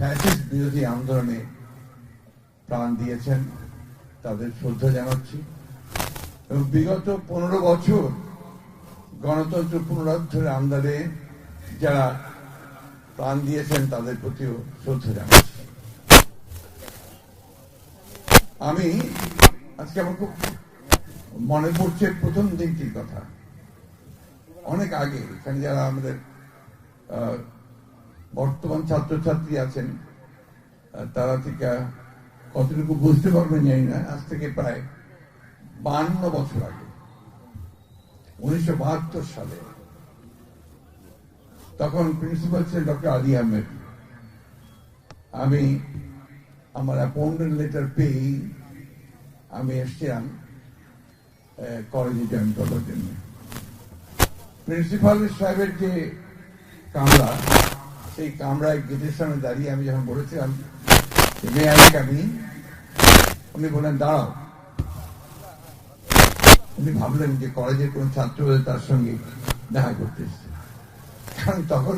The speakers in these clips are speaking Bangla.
ফ্যাসিস্ট বিরোধী আন্দোলনে প্রাণ দিয়েছেন, তাদের শ্রদ্ধা জানাচ্ছি। এবং বিগত পনেরো বছর গণতন্ত্র পুনরুদ্ধারের আন্দোলনে যারা প্রাণ দিয়েছেন, তাদের প্রতিও শ্রদ্ধা জানাচ্ছি। আমি আজকে আমার খুব মনে পড়ছে প্রথম দিনটির কথা। অনেক আগে এখানে যারা আমাদের বর্তমান ছাত্রছাত্রী আছেন তারা থেকে কতটুকু বুঝতে পারবেন জানি না। আজ থেকে প্রায় বান্ন বছর আগে, উনিশশো বাহাত্তর সালে, তখন প্রিন্সিপাল ছিলেন ডক্টর আলী আহমেদ। আমি আমার অ্যাপয়েন্টমেন্ট লেটার পেয়েই আমি এসছিলাম কলেজে জয়েন করবার জন্য। প্রিন্সিপাল সাহেবের যে কামরা সেই কামরায় গেটের সামনে দাঁড়িয়ে আমি যখন বলেছিলাম মে আই কামি উনি বললেন, দাঁড়াও। উনি ভাবলেন যে কলেজের কোন ছাত্র তার সঙ্গে দেখা করতে এসছে। কারণ তখন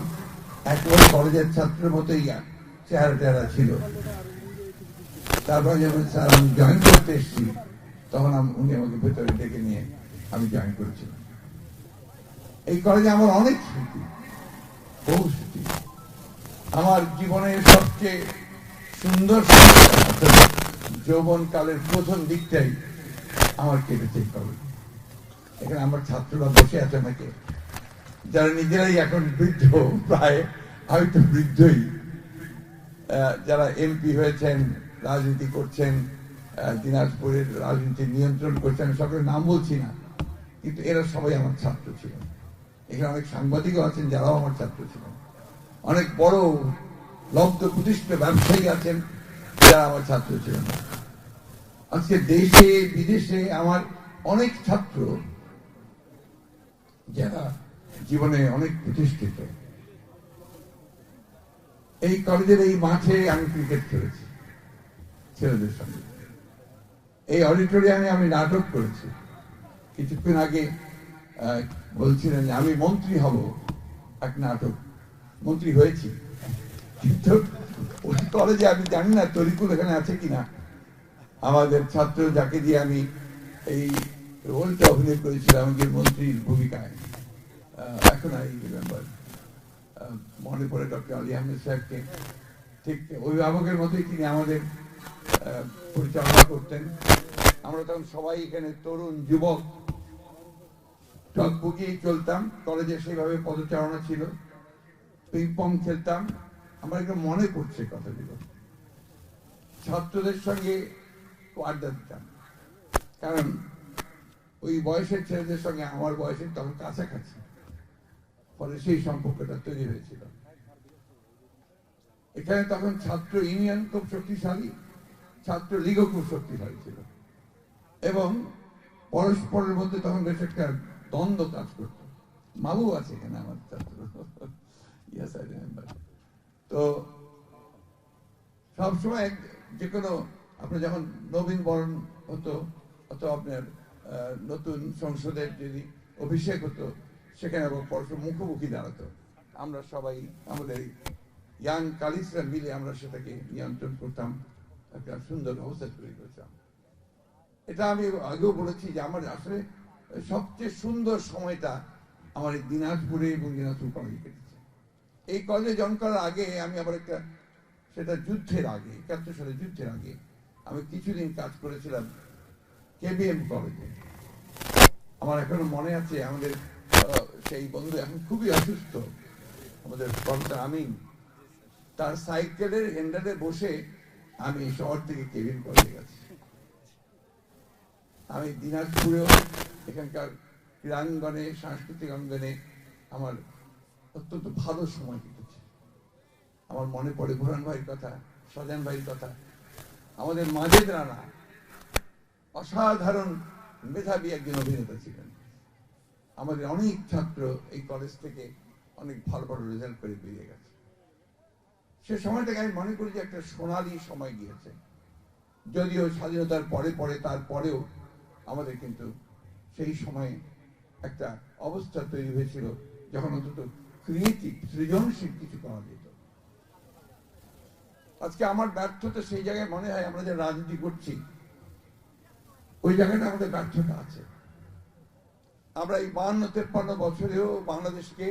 একবার কলেজের ছাত্রের মতোই চেহারা টেহারা ছিল। তারপরে যখন স্যার, আমি জয়েন করতে এসেছি, তখন উনি আমাকে ভেতরে ডেকে নিয়ে আমি জয়েন করেছিলাম। এই কলেজে আমার অনেক স্মৃতি, বহু স্মৃতি। আমার জীবনের সবচেয়ে সুন্দর যৌবনকালের প্রথম দিকটাই আমার কেটেছে কলেজ এখানে আমার ছাত্ররা বসে আছে অনেকে যারা নিজেরাই এখন বৃদ্ধ, প্রায় আমি তো বৃদ্ধই। যারা এমপি হয়েছেন, রাজনীতি করছেন দিনাজপুরের রাজনীতি নিয়ন্ত্রণ করছেন সকলের নাম বলছি না, কিন্তু এরা সবাই আমার ছাত্র ছিলেন। এখানে অনেক সাংবাদিকও আছেন, যারাও আমার ছাত্র ছিলেন। অনেক বড় লব্ধ প্রতিষ্ঠিত ব্যবসায়ী আছেন যারা আমার ছাত্র ছিলেন। আজকে দেশে, বিদেশে আমার অনেক ছাত্র, যারা জীবনে অনেক প্রতিষ্ঠিত। এই কলেজের এই মাঠে আমি ক্রিকেট খেলেছি, ছেলেদের সঙ্গে। এই অডিটোরিয়ামে আমি নাটক করেছি। কিছুক্ষণ আগে বলছিলেন আমি মন্ত্রী হব, এক নাটক মন্ত্রী হয়েছি। কিন্তু ওই কলেজে আমি জানি না তরিকুল এখানে আছে কিনা। আমাদের ছাত্র যাকে দিয়ে আমি এই রোলটা অভিনয় করেছিলাম, যে মন্ত্রীর ভূমিকায়। এখন আই রিমেম্বার মনে পড়ে ডক্টর আলী আহমেদ সাহেবকে। ঠিক অভিভাবকের মতোই তিনি আমাদের পরিচালনা করতেন। আমরা তখন সবাই এখানে তরুণ, যুবক টকবুকিয়েই চলতাম। কলেজে সেভাবে পদচারণা ছিল। পিং পং খেলতাম আমার একটু মনে পড়ছে কথাগুলো ছাত্রদের সঙ্গে আড্ডা দিতাম কারণ ওই বয়সের ছেলেদের সঙ্গে আমার বয়সের তখন কাছাকাছি ফলে সেই সম্পর্কটা তৈরি হয়েছিল এখানে তখন ছাত্র ইউনিয়ন খুব শক্তিশালী ছাত্র লীগও খুব শক্তিশালী ছিল এবং পরস্পরের মধ্যে তখন বেশ একটা দ্বন্দ্ব কাজ করত। মাবু আছে এখানে আমার ছাত্র। ইয়াস আই রিমেম্বার তো সবসময় যে কোনো আপনার যখন নবীন বরণ হতো, অথবা আপনার নতুন সংসদের যদি অভিষেক হতো, সেখানে আবার পরস্পর মুখোমুখি দাঁড়াতো। আমরা সবাই আমাদের ইয়াং কালিসরা মিলে আমরা সেটাকে নিয়ন্ত্রণ করতাম, একটা সুন্দর অবস্থা তৈরি করতাম এটা আমি আগেও বলেছি যে আমার আসলে সবচেয়ে সুন্দর সময়টা আমার দিনাজপুরে এবং দিনাজপুর কলেজে এই কলেজে জয়েন করার আগে আমি আবার একটা, সেটা যুদ্ধের আগে, একাত্তর সালে যুদ্ধের আগে আমি কিছুদিন কাজ করেছিলাম কেবিএম কলেজে আমার এখনও মনে আছে আমাদের সেই বন্ধু এখন খুবই অসুস্থ, আমাদের প্রফেসর আমিন। তার সাইকেলের হ্যান্ডেলে বসে আমি শহর থেকে কেবিন কলেজে গেছি। আমি দিনাজপুরেও এখানকার ক্রীড়াঙ্গনে, সাংস্কৃতিক অঙ্গনে আমার অত্যন্ত ভালো সময় কেটেছে। আমার মনে পড়ে বুরহান ভাইয়ের কথা, সজান ভাইয়ের কথা। আমাদের মাজেদ রানা অসাধারণ মেধাবী একজন অভিনেতা ছিলেন। আমাদের অনেক ছাত্র এই কলেজ থেকে অনেক ভালো ভালো রেজাল্ট করে বেরিয়ে গেছে। সে সময়টাকে আমি মনে করি যে একটা সোনালি সময় গিয়েছে। যদিও স্বাধীনতার পরে পরে তারপরেও আমাদের কিন্তু সেই সময়ে একটা অবস্থা তৈরি হয়েছিল, যখন অন্তত ক্রিয়েটিভ সৃজনশীল কিছু করা যেত। আজকে আমার ব্যর্থতা সেই জায়গায় মনে হয় আমরা যে রাজনীতি করছি, ওই জায়গাটা আমাদের ব্যর্থতা আছে। আমরা এই তেপ্পান্ন বছরেও বাংলাদেশকে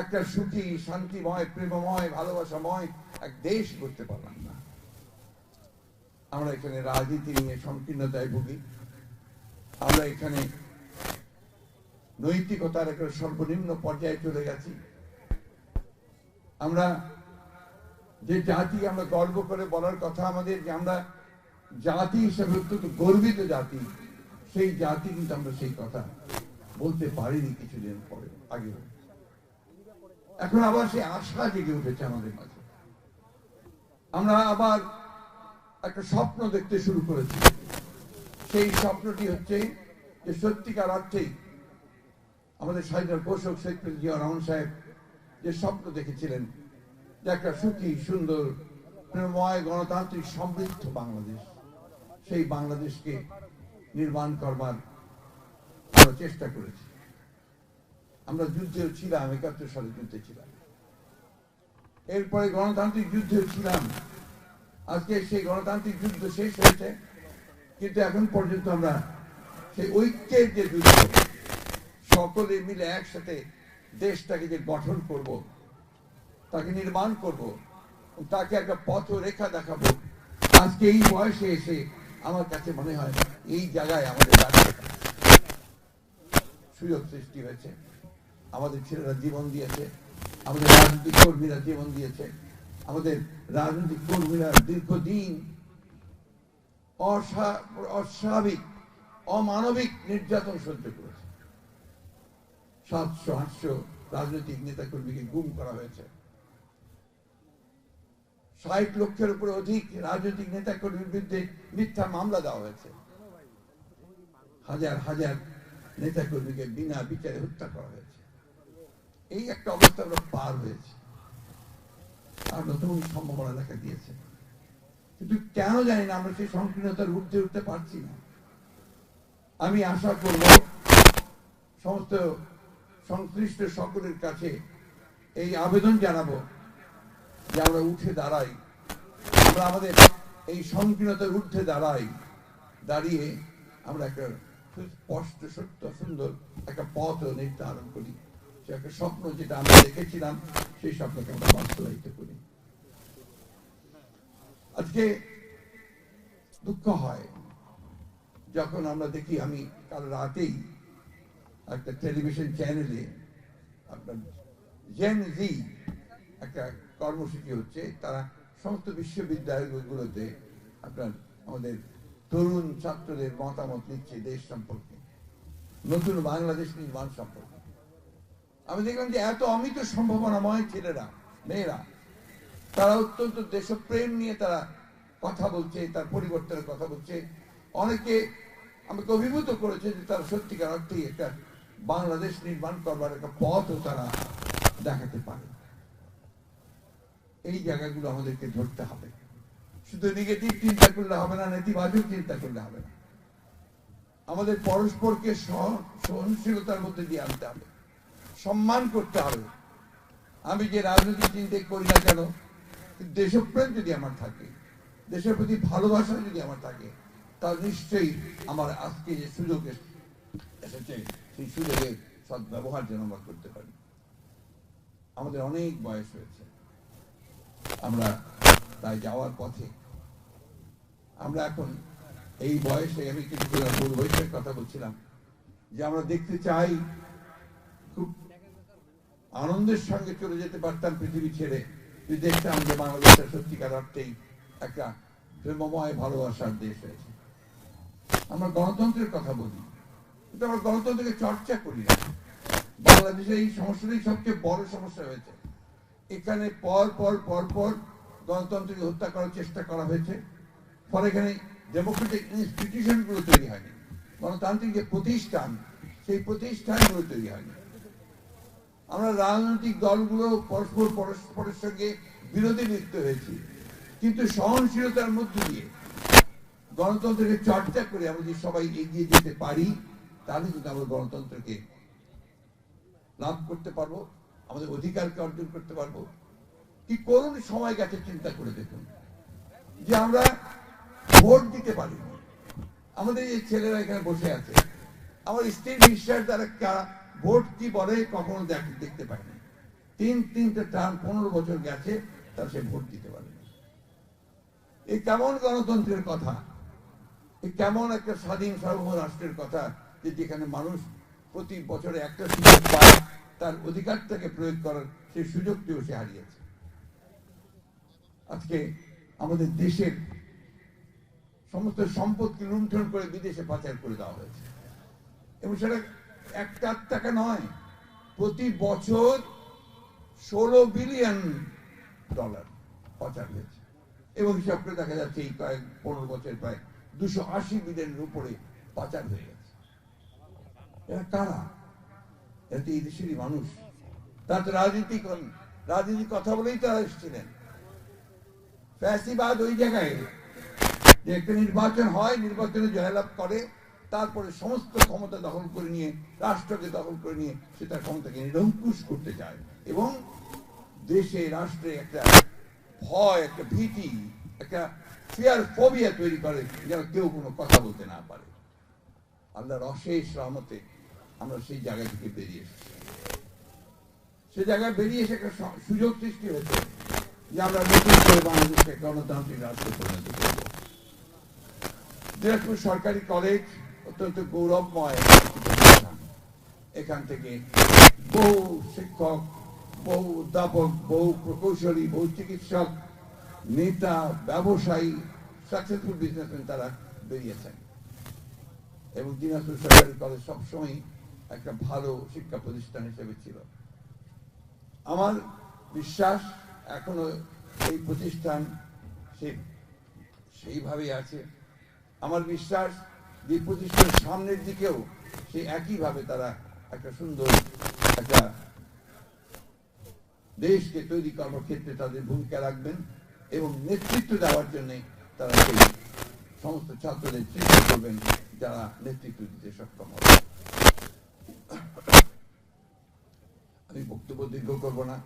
একটা সুখী, শান্তিময়, প্রেমময়, ভালোবাসাময় এক দেশ করতে পারলাম না। আমরা এখানে রাজনীতি নিয়ে সংকীর্ণতায় ভুগি। আমরা এখানে নৈতিকতার একটা সর্বনিম্ন পর্যায়ে চলে গেছি। আমরা যে জাতি আমরা গর্ব করে বলার কথা আমাদের যে আমরা জাতি হিসেবে অত্যন্ত গর্বিত জাতি, সেই জাতি কিন্তু আমরা সেই কথা বলতে পারিনি কিছুদিন পরে আগে এখন আবার সেই আশা জেগে উঠেছে আমাদের মাঝে। আমরা আবার একটা স্বপ্ন দেখতে শুরু করেছি। সেই স্বপ্নটি হচ্ছে যে সত্যিকার অর্থেই আমাদের স্বাধীনতার পোষক শেখ জিয়া রহমান সাহেব যে স্বপ্ন দেখেছিলেন যে একটা সুখী, সুন্দর, প্রেমময় গণতান্ত্রিক সমৃদ্ধ বাংলাদেশ, সেই বাংলাদেশকে নির্মাণ করবার আমরা চেষ্টা করেছি। আমরা যুদ্ধেও ছিলাম, একাত্তর সালে যুদ্ধে ছিলাম। এরপরে গণতান্ত্রিক যুদ্ধেও ছিলাম। আজকে সেই গণতান্ত্রিক যুদ্ধ শেষ হয়েছে, কিন্তু এখন পর্যন্ত আমরা সেই ঐক্যের যে যুদ্ধ সকলে মিলে একসাথে দেশটাকে যে গঠন করব, তাকে নির্মাণ করব তাকে একটা পথ রেখা দেখাবো। আজকে এই বয়সে এসে আমার কাছে মনে হয় এই জায়গায় আমাদের সুযোগ সৃষ্টি হয়েছে। আমাদের ছেলেরা জীবন দিয়েছে, আমাদের রাজনৈতিক কর্মীরা জীবন দিয়েছে, আমাদের রাজনৈতিক কর্মীরা দীর্ঘদিন অস্বা- অস্বাভাবিক, অমানবিক নির্যাতন সহ্য করেছে। সাতশো, আটশো রাজনৈতিক নেতা কর্মীকে গুম করা হয়েছে। ষাট লক্ষের উপরে অধিক রাজনৈতিক নেতা কর্মীর বিরুদ্ধে মিথ্যা মামলা দেওয়া হয়েছে। হাজার হাজার নেতা কর্মীকে বিনা বিচারে হত্যা করা হয়েছে। এই একটা অবস্থা আমরা পার হয়েছে। আর নতুন সম্ভাবনা দেখা দিয়েছে। কিন্তু কেন জানি না, আমরা সেই সংকীর্ণতার ঊর্ধ্বে উঠতে পারছি না। আমি আশা করব, সমস্ত সংশ্লিষ্ট সকলের কাছে এই আবেদন জানাব যে আমরা উঠে দাঁড়াই। আমরা আমাদের এই সংকীর্ণতার ঊর্ধ্বে দাঁড়াই। দাঁড়িয়ে আমরা একটা স্পষ্ট, সত্য, সুন্দর একটা পথ নির্ধারণ করি। সে একটা স্বপ্ন যেটা আমরা দেখেছিলাম, সেই স্বপ্নকে আমরা বাস্তবায়িত করি। আজকে দুঃখ হয়। যখন আমরা দেখি আমি কাল রাতেই একটা টেলিভিশন চ্যানেলে আপনার জেন জি একটা কর্মসূচি হচ্ছে, তারা সমস্ত বিশ্ববিদ্যালয়গুলোতে আপনার আমাদের তরুণ ছাত্রদের মতামত নিচ্ছে দেশ সম্পর্কে, নতুন বাংলাদেশ নির্মাণ সম্পর্কে। আমি দেখলাম যে এত অমিত সম্ভাবনাময় ছেলেরা, মেয়েরা, তারা অত্যন্ত দেশপ্রেম নিয়ে তারা কথা বলছে, তার পরিবর্তনের কথা বলছে। অনেকে আমাকে অভিভূত করেছে যে তারা সত্যিকার অর্থেই একটা বাংলাদেশ নির্মাণ করবার একটা পথও তারা দেখাতে পারে। এই জায়গাগুলো আমাদেরকে ধরতে হবে। শুধু নেগেটিভ চিন্তা করলে হবে না, নেতিবাচক চিন্তা করলে হবে না। আমাদের পরস্পরকে সহনশীলতার মধ্যে দিয়ে আনতে হবে। সম্মান করতে হবে। আমি যে রাজনৈতিক চিন্তা করি না কেন, দেশপ্রেম যদি আমার থাকে, দেশের প্রতি ভালোবাসা যদি আমার থাকে, তাহলে নিশ্চয়ই আমার আজকে যে সুযোগ এসেছে সেই সুযোগের সদ্ব্যবহার যেন আমরা করতে পারি। আমাদের অনেক বয়স হয়েছে। আমরা তাই যাওয়ার পথে আমরা এখন এই বয়সে আমি কিছু পূর্ব বয়সের কথা বলছিলাম, যে আমরা দেখতে চাই খুব আনন্দের সঙ্গে চলে যেতে পারতাম পৃথিবী ছেড়ে। যদি দেখতাম যে বাংলাদেশটা সত্যিকার অর্থেই একটা প্রেমময় ভালোবাসার দেশ হয়েছে। আমরা গণতন্ত্রের কথা বলি। আমরা গণতন্ত্রকে চর্চা করি না। বাংলাদেশে এই সমস্যাটাই সবচেয়ে বড় সমস্যা হয়েছে। এখানে পর পর পর পর গণতন্ত্রকে হত্যা করার চেষ্টা করা হয়েছে। ফলে এখানে ডেমোক্রেটিক ইনস্টিটিউশনগুলো তৈরি হয়নি। গণতান্ত্রিক যে প্রতিষ্ঠান, সেই প্রতিষ্ঠানগুলো তৈরি হয়নি। আমরা রাজনৈতিক দলগুলো পরস্পর পরস্পরের সঙ্গে বিরোধী লিপ্ত হয়েছি। কিন্তু সহনশীলতার মধ্য দিয়ে গণতন্ত্রকে চর্চা করে আমরা যদি সবাই এগিয়ে যেতে পারি। তাহলে কিন্তু আমরা গণতন্ত্রকে লাভ করতে পারব, আমাদের অধিকারকে অর্জন করতে পারব। কি করুন সময় গেছে চিন্তা করে দেখুন, যে আমরা ভোট দিতে পারি আমাদের এই ছেলেরা এখানে বসে আছে। আমার বিশ্বাস দ্বারা কারা ভোট কি বলে কখনো দেখ- দেখতে পাইনি তিন, তিনটে টার্ম পনেরো বছর গেছে, তার সে ভোট দিতে পারে এই কেমন গণতন্ত্রের কথা? এই কেমন একটা স্বাধীন সার্বভৌম রাষ্ট্রের কথা? যে যেখানে মানুষ প্রতি বছরে একটা সুযোগ পায়, তার অধিকারটাকে প্রয়োগ করার সেই সুযোগটিও সে হারিয়েছে। আজকে আমাদের দেশের সমস্ত সম্পদকে লুণ্ঠন করে বিদেশে পাচার করে দেওয়া হয়েছে। এবং সেটা একটা টাকা নয়, প্রতি বছর ষোলো বিলিয়ন ডলার পাচার হয়েছে। এবং হিসাব দেখা যাচ্ছে এই কয়েক পনেরো বছর প্রায় দুশো আশি বিলিয়নের উপরে পাচার হয়ে গেছে। এরা কারা এই দেশেরই মানুষ। তো রাজনীতি কথা বলেই এসেছিলেন। ফ্যাসিবাদ ওই জায়গায় যে একটা নির্বাচন হয়, নির্বাচনে জয়লাভ করে, তারপরে সমস্ত ক্ষমতা দখল করে নিয়ে, রাষ্ট্রকে দখল করে নিয়ে সে তার ক্ষমতাকে নিরঙ্কুশ করতে চায়। এবং দেশে, রাষ্ট্রে একটা ভয়, একটা ভীতি, একটা ফিয়ার ফোবিয়া তৈরি করে, যেন কেউ কোনো কথা বলতে না পারে। আল্লাহর অশেষ রহমতে আমরা সেই জায়গা থেকে বেরিয়ে এসেছি। সে জায়গায় বেরিয়ে এসে একটা সুযোগ সৃষ্টি হয়েছে যে আমরা নতুন করে বাংলাদেশকে গণতান্ত্রিক রাষ্ট্রে পরিণত করব দিনাজপুর সরকারি কলেজ অত্যন্ত গৌরবময় এখান থেকে বহু শিক্ষক, বহু অধ্যাপক, বহু প্রকৌশলী, বহু চিকিৎসক, নেতা, ব্যবসায়ী সাকসেসফুল বিজনেসম্যান তারা বেরিয়েছেন। এবং দিনাজপুর সরকারি কলেজ সবসময় একটা ভালো শিক্ষা প্রতিষ্ঠান হিসেবে ছিল। আমার বিশ্বাস এখনও এই প্রতিষ্ঠান সে সেইভাবেই আছে। আমার বিশ্বাস যে প্রতিষ্ঠানের সামনের দিকেও সে একইভাবে তারা একটা সুন্দর একটা দেশকে তৈরি করার ক্ষেত্রে তাদের ভূমিকা রাখবেন এবং নেতৃত্ব দেওয়ার জন্য তারা সেই সমস্ত ছাত্রদের চেষ্টা করবেন যারা নেতৃত্ব দিতে সক্ষম হবে আমি বক্তব্য দীর্ঘ করব না।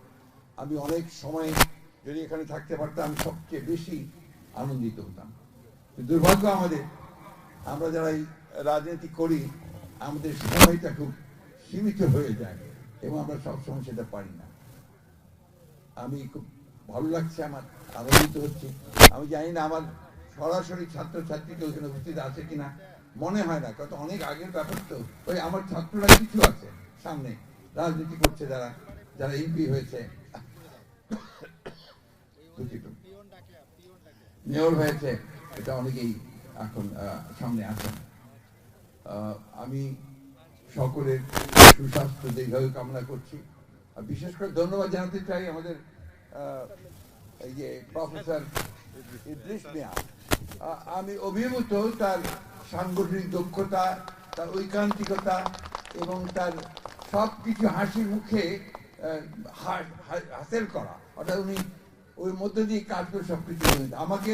আমি অনেক সময় যদি এখানে থাকতে পারতাম, সবচেয়ে বেশি আনন্দিত হতাম। দুর্ভাগ্য আমাদের, আমরা যারা রাজনীতি করি, আমাদের সময়টা খুব সীমিত হয়ে যায় এবং আমরা সবসময় সেটা পারি না। আমি খুব ভালো লাগছে আমার, আনন্দিত হচ্ছে। আমি জানি না আমার সরাসরি ছাত্র ছাত্রীকে ওখানে উপস্থিত আছে কিনা, মনে হয় না কত অনেক আগের ব্যাপার তো। ওই আমার ছাত্ররা কিছু আছে সামনে। রাজনীতি করছে যারা যারা এমপি হয়েছে। মেয়র হয়েছে এটা অনেকেই এখন সামনে আহ, আমি সকলের সুস্বাস্থ্য দীর্ঘায়ু কামনা করছি। আর বিশেষ করে ধন্যবাদ জানাতে চাই আমাদের এই যে প্রফেসর ইদ্রিস মিয়া। আমি অভিভূত তার সাংগঠনিক দক্ষতা তার ঐকান্তিকতা এবং তার সব কিছু হাসি মুখে হাসিল করা। অর্থাৎ উনি ওই মধ্যে দিয়ে কাজ করে সবকিছু করে দিতেন। আমাকে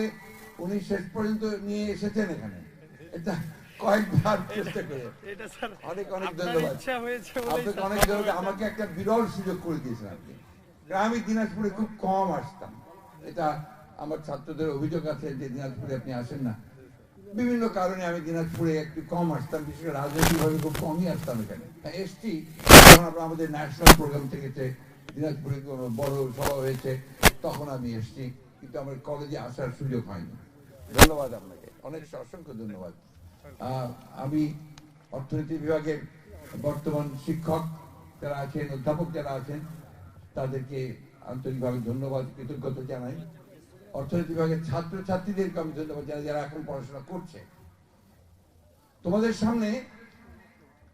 উনি শেষ পর্যন্ত নিয়ে এসেছেন এখানে। এটা কয়েকবার চেষ্টা করে। অনেক অনেক ধন্যবাদ। আপনাকে অনেক ধন্যবাদ। আমাকে একটা বিরল সুযোগ করে দিয়েছেন আপনি। আমি দিনাজপুরে খুব কম আসতাম। এটা আমার ছাত্রদের অভিযোগ আছে যে দিনাজপুরে আপনি আসেন না। বিভিন্ন কারণে আমি দিনাজপুরে একটু কম আসতাম, বিশেষ করে রাজনৈতিকভাবে খুব কমই আসতাম এখানে। এসছি, যখন আমরা আমাদের ন্যাশনাল প্রোগ্রাম থেকে দিনাজপুরে কোনো বড় সভা হয়েছে, তখন আমি এসছি, কিন্তু আমার কলেজে আসার সুযোগ হয়নি। ধন্যবাদ আপনাকে। অনেক অসংখ্য ধন্যবাদ। আমি অর্থনীতি বিভাগের বর্তমান শিক্ষক যারা আছেন, অধ্যাপক যারা আছেন, তাদেরকে আন্তরিকভাবে ধন্যবাদ, কৃতজ্ঞতা জানাই। অর্থনীতি বিভাগের ছাত্র ছাত্রীদেরকে আমি ধন্যবাদ জানাই যারা এখন পড়াশোনা করছে। তোমাদের সামনে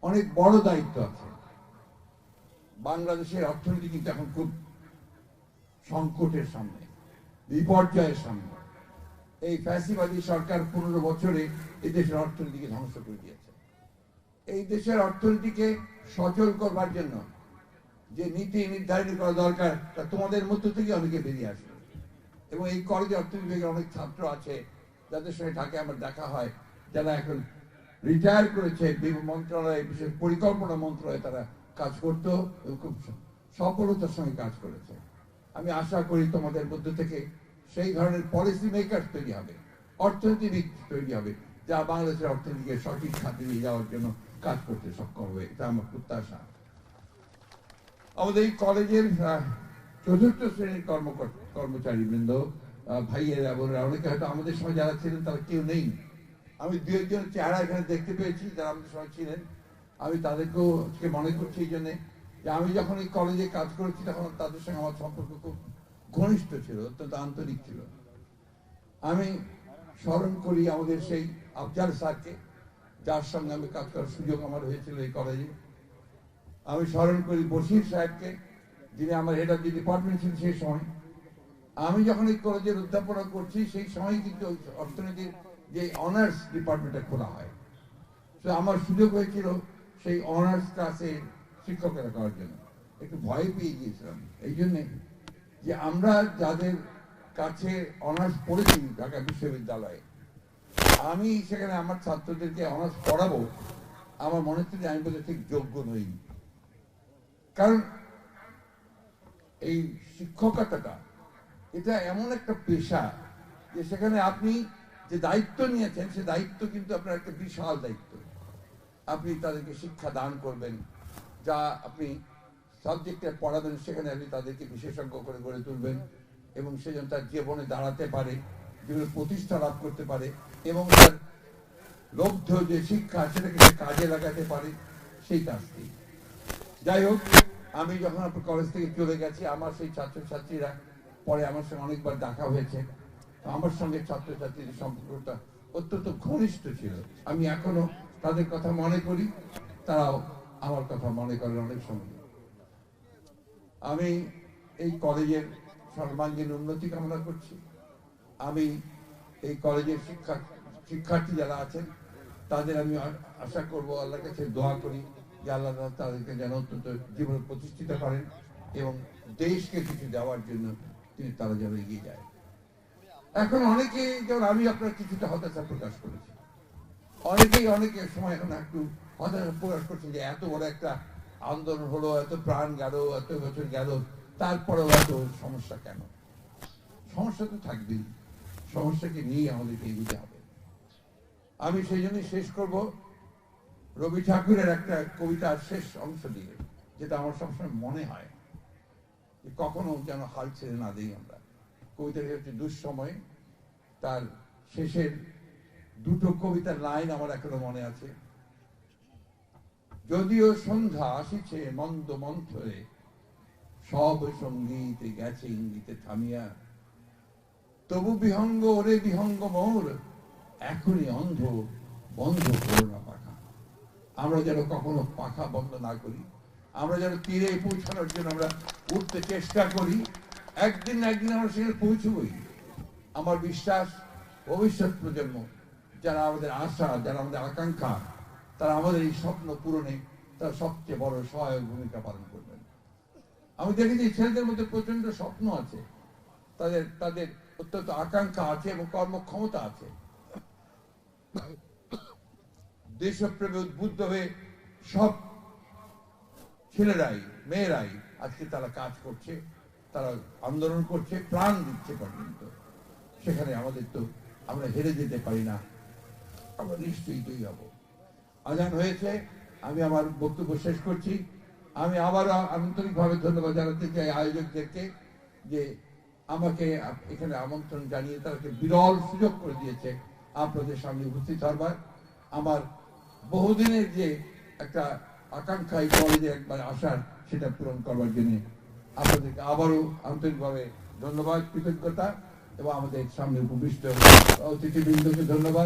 অনেক বড় দায়িত্ব আছে। বাংলাদেশের অর্থনীতি কিন্তু এখন খুব সংকটের সামনে, বিপর্যয়ের সামনে। এই ফ্যাসিবাদী সরকার পনেরো বছরে এই দেশের অর্থনীতিকে ধ্বংস করে দিয়েছে। এই দেশের অর্থনীতিকে সচল করবার জন্য যে নীতি নির্ধারণ করা দরকার, তা তোমাদের মধ্য থেকে অনেকে বেরিয়ে আসবে। এবং এই কলেজে অর্থনীতি বিভাগের অনেক ছাত্র আছে, যাদের সঙ্গে ঢাকায় আমার দেখা হয়, যারা এখন রিটায়ার করেছে মন্ত্রণালয়ে, বিশেষ পরিকল্পনা মন্ত্রণালয়ে তারা কাজ করতো এবং খুব সফলতার সঙ্গে কাজ করেছে। আমি আশা করি তোমাদের মধ্য থেকে সেই ধরনের পলিসি মেকার তৈরি হবে, অর্থনীতিবিদ তৈরি হবে, যা বাংলাদেশের অর্থনীতিকে সঠিক খাতে নিয়ে যাওয়ার জন্য কাজ করতে সক্ষম হবে, এটা আমার প্রত্যাশা। আমাদের এই কলেজের চতুর্থ শ্রেণির কর্মকর্তা কর্মচারী বৃন্দ ভাইয়েরা, বোনেরা, অনেকে হয়তো আমাদের সময় যারা ছিলেন তারা কেউ নেই। আমি দু একজন চেহারা এখানে দেখতে পেয়েছি, যারা আমাদের সময় ছিলেন। আমি তাদেরকেও আজকে মনে করছি এই জন্যে যে আমি যখন এই কলেজে কাজ করেছি, তখন তাদের সঙ্গে আমার সম্পর্ক খুব ঘনিষ্ঠ ছিল, অত্যন্ত আন্তরিক ছিল। আমি স্মরণ করি আমাদের সেই আফজাল স্যারকে, যার সঙ্গে আমি কাজ করার সুযোগ আমার হয়েছিল এই কলেজে আমি স্মরণ করি বশির সাহেবকে যিনি আমার হেড অফ দি ডিপার্টমেন্ট ছিলেন সেই সময়, আমি যখন এই কলেজের অধ্যাপনা করছি, সেই সময় কিন্তু অর্থনীতির যে অনার্স ডিপার্টমেন্টটা খোলা হয়। তো আমার সুযোগ হয়েছিল সেই অনার্স ক্লাসে শিক্ষকেরা করার জন্য। একটু ভয় পেয়ে গিয়েছিলাম। এই জন্যে যে আমরা যাদের কাছে অনার্স পড়েছি ঢাকা বিশ্ববিদ্যালয়ে, আমি সেখানে আমার ছাত্রদেরকে অনার্স পড়াবো, আমার মনে হচ্ছে যে আমি বলে ঠিক যোগ্য নই। কারণ এই শিক্ষকতাটা, এটা এমন একটা পেশা যে সেখানে আপনি যে দায়িত্ব নিয়েছেন, সে দায়িত্ব কিন্তু আপনার একটা বিশাল দায়িত্ব। আপনি তাদেরকে শিক্ষা দান করবেন, যা আপনি সাবজেক্টে পড়াবেন, সেখানে আপনি তাদেরকে বিশেষজ্ঞ করে গড়ে তুলবেন এবং সে যেন তার জীবনে দাঁড়াতে পারে যেগুলো প্রতিষ্ঠা লাভ করতে পারে এবং তার লব্ধ যে শিক্ষা, সেটাকে কাজে লাগাতে পারে, সেই কাজটি যাই হোক আমি যখন আপনার কলেজ থেকে চলে গেছি, আমার সেই ছাত্রছাত্রীরা পরে আমার সঙ্গে অনেকবার দেখা হয়েছে। আমার সঙ্গে ছাত্রছাত্রীদের সম্পর্কটা অত্যন্ত ঘনিষ্ঠ ছিল। আমি এখনও তাদের কথা মনে করি, তারাও আমার কথা মনে করেন অনেক সময়। আমি এই কলেজের সর্বাঙ্গীন উন্নতি কামনা করছি। আমি এই কলেজের শিক্ষা, শিক্ষার্থী যারা আছেন, তাদের আমি আশা করব আল্লাহর কাছে দোয়া করি। যে আল্লাহ তাআলা তাদেরকে যেন অত্যন্ত জীবনে প্রতিষ্ঠিত করেন এবং দেশকে কিছু দেওয়ার জন্য তিনি তারা যেন এগিয়ে যায়। এখন অনেকে, যেমন আমি আপনার কিছুটা হতাশা প্রকাশ করেছি। অনেকেই, অনেকে সময় এখন একটু হতাশা প্রকাশ করছেন যে এত বড় একটা আন্দোলন হলো, এত প্রাণ গেল, এত বছর গেল, তারপরেও এত সমস্যা কেন? সমস্যা তো থাকবেই। সমস্যাকে নিয়ে আমাদেরকে এগিয়ে হবে। আমি সেই জন্যই শেষ করব। রবি ঠাকুরের একটা কবিতার শেষ অংশ দিয়ে, যেটা আমার সবসময় মনে হয় যে কখনো যেন হাল ছেড়ে না দিই আমরা। কবিতাটি হচ্ছে দুঃসময়, তার শেষের দুটো কবিতার লাইন আমার এখনও মনে আছে। যদিও সন্ধ্যা আসিছে মন্দ মন্থরে, সব সঙ্গীতে গেছে ইঙ্গিতে থামিয়া। তবু বিহঙ্গ ওরে বিহঙ্গ মোর, এখনই অন্ধ বন্ধ করো না আমরা যেন কখনো পাখা বন্ধ না করি, আমরা যেন তীরে পৌঁছানোর জন্য আমরা উঠতে চেষ্টা করি, একদিন না একদিন আমরা সেখানে পৌঁছবই। আমার বিশ্বাস, ভবিষ্যৎ প্রজন্ম, যারা আমাদের আশা, যারা আমাদের আকাঙ্ক্ষা, তারা আমাদের এই স্বপ্ন পূরণে তারা সবচেয়ে বড় সহায়ক ভূমিকা পালন করবেন। আমি দেখেছি ছেলেদের মধ্যে প্রচণ্ড স্বপ্ন আছে। তাদের তাদের অত্যন্ত আকাঙ্ক্ষা আছে এবং কর্মক্ষমতা আছে। দেশপ্রেমে উদ্বুদ্ধ হয়ে সব ছেলেরাই, মেয়েরাই আজকে তারা কাজ করছে, তারা আন্দোলন করছে, প্রাণ দিচ্ছে পর্যন্ত সেখানে আমাদের তো আমরা হেরে যেতে পারি না। আমরা নিশ্চয়ই জয়ী হব। আজান হয়েছে, আমি আমার বক্তব্য শেষ করছি। আমি আবারও আন্তরিকভাবে ধন্যবাদ জানাতে চাই আয়োজকদেরকে যে আমাকে এখানে আমন্ত্রণ জানিয়ে তাদেরকে বিরল সুযোগ করে দিয়েছে। আপনাদের সামনে উপস্থিত হবার, আমার বহুদিনের যে একটা আকাঙ্ক্ষা এই কলেজে একবার আসার সেটা পূরণ করবার জন্য আপনাদেরকে আবারও আন্তরিকভাবে ধন্যবাদ, কৃতজ্ঞতা এবং আমাদের সামনে উপবিষ্ট অতিথিবৃন্দকে ধন্যবাদ।